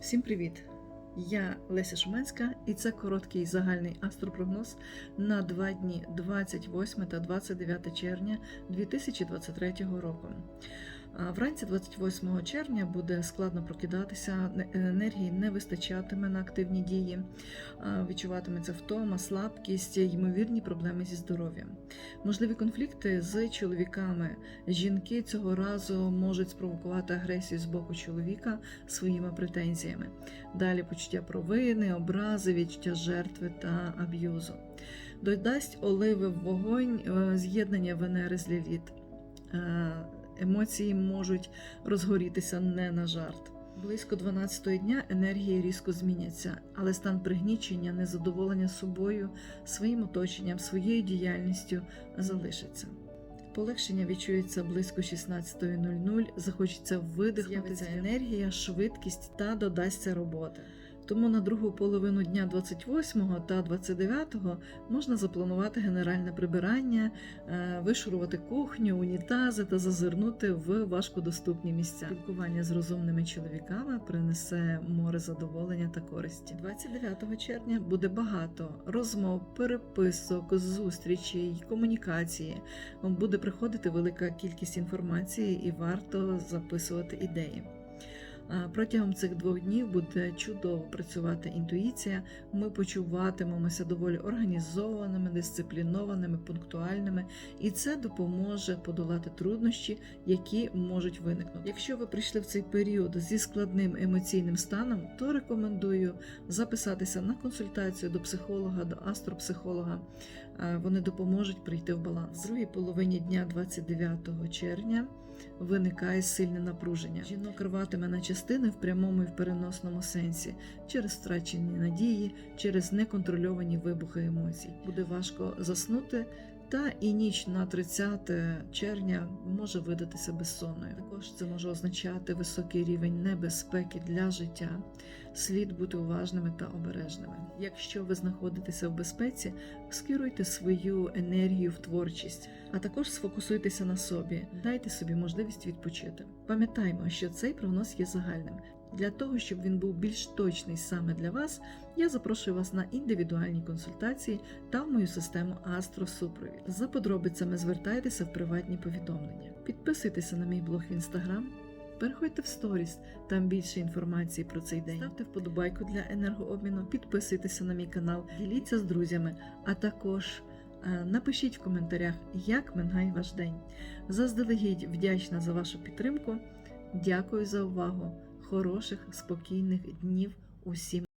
Всім привіт! Я Леся Шуменська, і це короткий загальний астропрогноз на два дні 28 та 29 червня 2023 року. Вранці 28 червня буде складно прокидатися, енергії не вистачатиме на активні дії, відчуватиметься втома, слабкість, ймовірні проблеми зі здоров'ям. Можливі конфлікти з чоловіками. Жінки цього разу можуть спровокувати агресію з боку чоловіка своїми претензіями. Далі почуття провини, образи, відчуття жертви та аб'юзу. Додасть оливи в вогонь е, з'єднання Венери з Ліліт. Емоції можуть розгорітися не на жарт. Близько 12-го дня енергії різко зміняться, але стан пригнічення, незадоволення собою, своїм оточенням, своєю діяльністю залишиться. Полегшення відчується близько 16.00, захочеться видихнути енергія, швидкість та додасться роботи. Тому на другу половину дня 28 та 29 можна запланувати генеральне прибирання, е, вишурувати кухню, унітази та зазирнути в важкодоступні місця. Спілкування з розумними чоловіками принесе море задоволення та користі. 29 червня буде багато розмов, переписок, зустрічей, комунікації. Буде приходити велика кількість інформації і варто записувати ідеї. Протягом цих двох днів буде чудово працювати інтуїція. Ми почуватимемося доволі організованими, дисциплінованими, пунктуальними, і це допоможе подолати труднощі, які можуть виникнути. Якщо ви прийшли в цей період зі складним емоційним станом, то рекомендую записатися на консультацію до психолога, до астропсихолога. Вони допоможуть прийти в баланс. В другій половині дня 29 червня виникає сильне напруження. Жінок рватиме на частини в прямому і в переносному сенсі через втрачені надії, через неконтрольовані вибухи емоцій. Буде важко заснути. Та і ніч на 30 червня може видатися безсонною. Також це може означати високий рівень небезпеки для життя. Слід бути уважними та обережними. Якщо ви знаходитеся в безпеці, скеруйте свою енергію в творчість, а також сфокусуйтеся на собі, дайте собі можливість відпочити. Пам'ятаймо, що цей прогноз є загальним. Для того, щоб він був більш точний саме для вас, я запрошую вас на індивідуальні консультації та в мою систему Астросупровід. За подробицями звертайтеся в приватні повідомлення. Підписуйтеся на мій блог в інстаграм. Переходьте в сторіс, там більше інформації про цей день. Ставте вподобайку для енергообміну, підписуйтеся на мій канал, діліться з друзями, а також е, напишіть в коментарях, як минає ваш день. Заздалегідь вдячна за вашу підтримку. Дякую за увагу. Хороших, спокійних днів усім.